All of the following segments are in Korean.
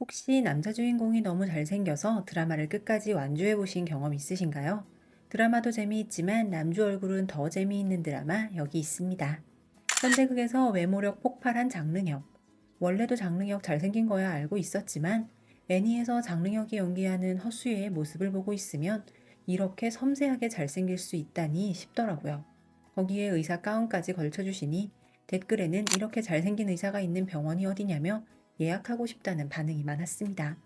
혹시 남자 주인공이 너무 잘생겨서 드라마를 끝까지 완주해 보신 경험 있으신가요? 드라마도 재미있지만 남주 얼굴은 더 재미있는 드라마 여기 있습니다. 현대극에서 외모력 폭발한 장릉혁. 원래도 장릉혁 잘생긴 거야 알고 있었지만 애니에서 장릉혁이 연기하는 허수의 모습을 보고 있으면 이렇게 섬세하게 잘생길 수 있다니 싶더라고요. 거기에 의사 가운까지 걸쳐주시니 댓글에는 이렇게 잘생긴 의사가 있는 병원이 어디냐며 예약하고 싶다는 반응이 많았습니다.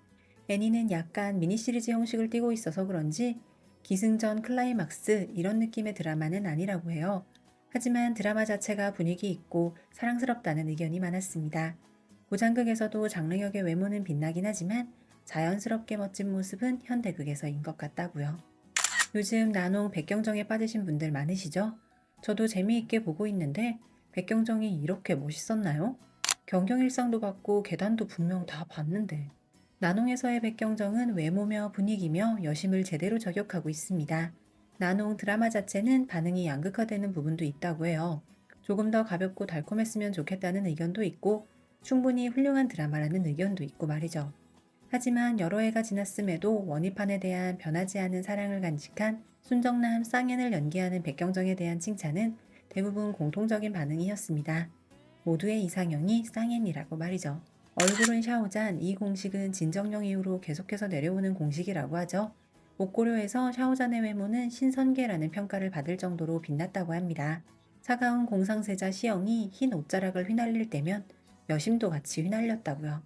애니는 약간 미니 시리즈 형식을 띠고 있어서 그런지 기승전 클라이막스 이런 느낌의 드라마는 아니라고 해요. 하지만 드라마 자체가 분위기 있고 사랑스럽다는 의견이 많았습니다. 고장극에서도 장르역의 외모는 빛나긴 하지만 자연스럽게 멋진 모습은 현대극에서인 것 같다고요. 요즘 나농 백경정에 빠지신 분들 많으시죠? 저도 재미있게 보고 있는데 백경정이 이렇게 멋있었나요? 경경일상도 봤고 계단도 분명 다 봤는데 나농에서의 백경정은 외모며 분위기며 여심을 제대로 저격하고 있습니다. 나농 드라마 자체는 반응이 양극화되는 부분도 있다고 해요. 조금 더 가볍고 달콤했으면 좋겠다는 의견도 있고 충분히 훌륭한 드라마라는 의견도 있고 말이죠. 하지만 여러 해가 지났음에도 원희판에 대한 변하지 않은 사랑을 간직한 순정남 쌍현을 연기하는 백경정에 대한 칭찬은 대부분 공통적인 반응이었습니다. 모두의 이상형이 쌍현이라고 말이죠. 얼굴은 샤오잔, 이 공식은 진정령 이후로 계속해서 내려오는 공식이라고 하죠. 옥고려에서 샤오잔의 외모는 신선계라는 평가를 받을 정도로 빛났다고 합니다. 차가운 공상세자 시영이 흰 옷자락을 휘날릴 때면 여심도 같이 휘날렸다고요.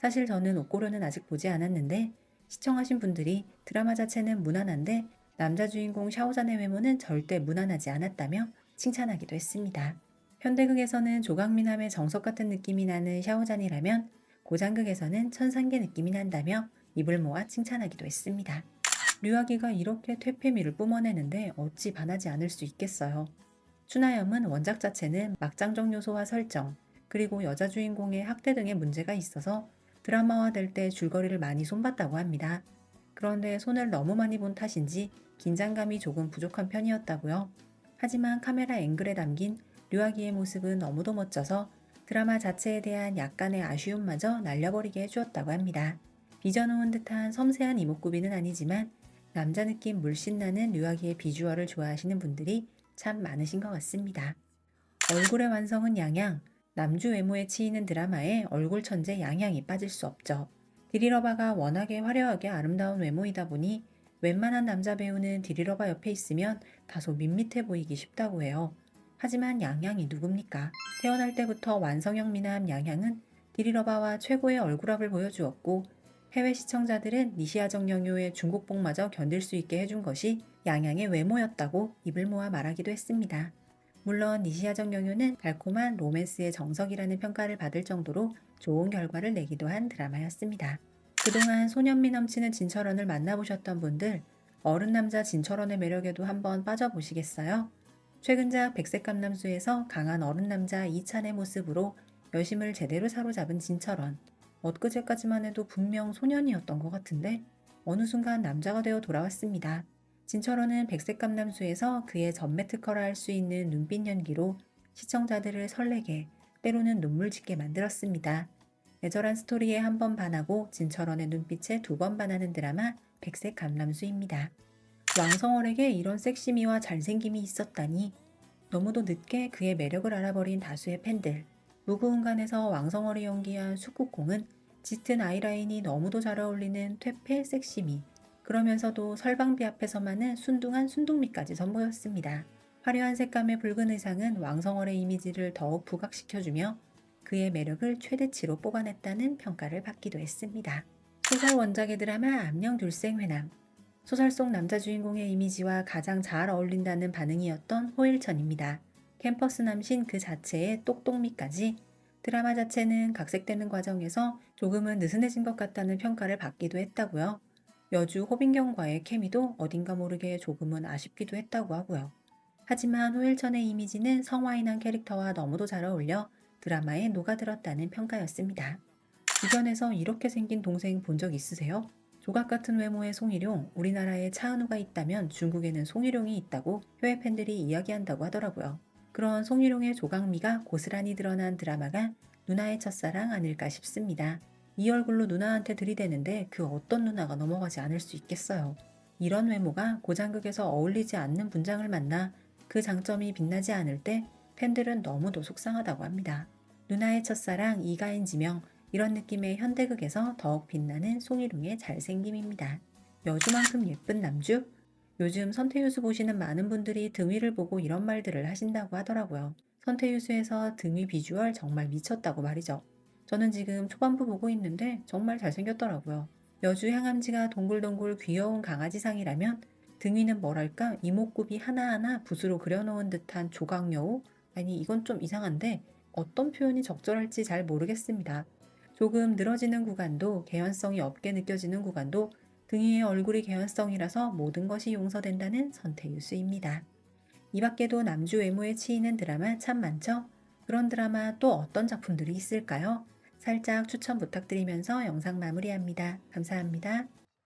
사실 저는 옥고려는 아직 보지 않았는데 시청하신 분들이 드라마 자체는 무난한데 남자 주인공 샤오잔의 외모는 절대 무난하지 않았다며 칭찬하기도 했습니다. 현대극에서는 조강민함의 정석 같은 느낌이 나는 샤오잔이라면 고장극에서는 천상계 느낌이 난다며 입을 모아 칭찬하기도 했습니다. 류아기가 이렇게 퇴폐미를 뿜어내는데 어찌 반하지 않을 수 있겠어요. 추나염은 원작 자체는 막장적 요소와 설정, 그리고 여자 주인공의 학대 등의 문제가 있어서 드라마화 될 때 줄거리를 많이 손봤다고 합니다. 그런데 손을 너무 많이 본 탓인지 긴장감이 조금 부족한 편이었다고요. 하지만 카메라 앵글에 담긴 류아기의 모습은 너무도 멋져서 드라마 자체에 대한 약간의 아쉬움마저 날려버리게 해주었다고 합니다. 빚어놓은 듯한 섬세한 이목구비는 아니지만 남자 느낌 물씬 나는 류아기의 비주얼을 좋아하시는 분들이 참 많으신 것 같습니다. 얼굴의 완성은 양양, 남주 외모에 치이는 드라마에 얼굴 천재 양양이 빠질 수 없죠. 디리러바가 워낙에 화려하게 아름다운 외모이다 보니 웬만한 남자 배우는 디리러바 옆에 있으면 다소 밋밋해 보이기 쉽다고 해요. 하지만 양양이 누굽니까? 태어날 때부터 완성형 미남 양양은 디리러바와 최고의 얼굴합을 보여주었고 해외 시청자들은 니시아 정영효의 중국복마저 견딜 수 있게 해준 것이 양양의 외모였다고 입을 모아 말하기도 했습니다. 물론 니시아 정영효는 달콤한 로맨스의 정석이라는 평가를 받을 정도로 좋은 결과를 내기도 한 드라마였습니다. 그동안 소년미 넘치는 진철원을 만나보셨던 분들 어른 남자 진철원의 매력에도 한번 빠져보시겠어요? 최근작 백색감남수에서 강한 어른 남자 이찬의 모습으로 여심을 제대로 사로잡은 진철원. 엊그제까지만 해도 분명 소년이었던 것 같은데 어느 순간 남자가 되어 돌아왔습니다. 진철원은 백색감남수에서 그의 전매 특허라 할 수 있는 눈빛 연기로 시청자들을 설레게 때로는 눈물 짓게 만들었습니다. 애절한 스토리에 한 번 반하고 진철원의 눈빛에 두 번 반하는 드라마 백색감남수입니다. 왕성월에게 이런 섹시미와 잘생김이 있었다니 너무도 늦게 그의 매력을 알아버린 다수의 팬들. 무구운간에서 왕성월이 연기한 숙국공은 짙은 아이라인이 너무도 잘 어울리는 퇴폐 섹시미. 그러면서도 설방비 앞에서만은 순둥한 순둥미까지 선보였습니다. 화려한 색감의 붉은 의상은 왕성월의 이미지를 더욱 부각시켜주며 그의 매력을 최대치로 뽑아냈다는 평가를 받기도 했습니다. 소설 원작의 드라마 암령 둘생회남. 소설 속 남자 주인공의 이미지와 가장 잘 어울린다는 반응이었던 호일천입니다. 캠퍼스 남신 그 자체의 똑똑미까지 드라마 자체는 각색되는 과정에서 조금은 느슨해진 것 같다는 평가를 받기도 했다고요. 여주 호빈경과의 케미도 어딘가 모르게 조금은 아쉽기도 했다고 하고요. 하지만 호일천의 이미지는 성화인한 캐릭터와 너무도 잘 어울려 드라마에 녹아들었다는 평가였습니다. 주변에서 이렇게 생긴 동생 본 적 있으세요? 조각 같은 외모의 송일용, 우리나라에 차은우가 있다면 중국에는 송일용이 있다고 해외 팬들이 이야기한다고 하더라고요. 그런 송일용의 조각미가 고스란히 드러난 드라마가 누나의 첫사랑 아닐까 싶습니다. 이 얼굴로 누나한테 들이대는데 그 어떤 누나가 넘어가지 않을 수 있겠어요. 이런 외모가 고장극에서 어울리지 않는 분장을 만나 그 장점이 빛나지 않을 때 팬들은 너무도 속상하다고 합니다. 누나의 첫사랑 이가인 지명 이런 느낌의 현대극에서 더욱 빛나는 송일웅의 잘생김입니다. 여주만큼 예쁜 남주? 요즘 선태유수 보시는 많은 분들이 등위를 보고 이런 말들을 하신다고 하더라고요. 선태유수에서 등위 비주얼 정말 미쳤다고 말이죠. 저는 지금 초반부 보고 있는데 정말 잘생겼더라고요. 여주 향암지가 동글동글 귀여운 강아지상이라면 등위는 뭐랄까 이목구비 하나하나 붓으로 그려놓은 듯한 조각여우? 아니 이건 좀 이상한데 어떤 표현이 적절할지 잘 모르겠습니다. 조금 늘어지는 구간도 개연성이 없게 느껴지는 구간도 등위의 얼굴이 개연성이라서 모든 것이 용서된다는 선태유수입니다. 이 밖에도 남주 외모에 치이는 드라마 참 많죠? 그런 드라마 또 어떤 작품들이 있을까요? 살짝 추천 부탁드리면서 영상 마무리합니다. 감사합니다.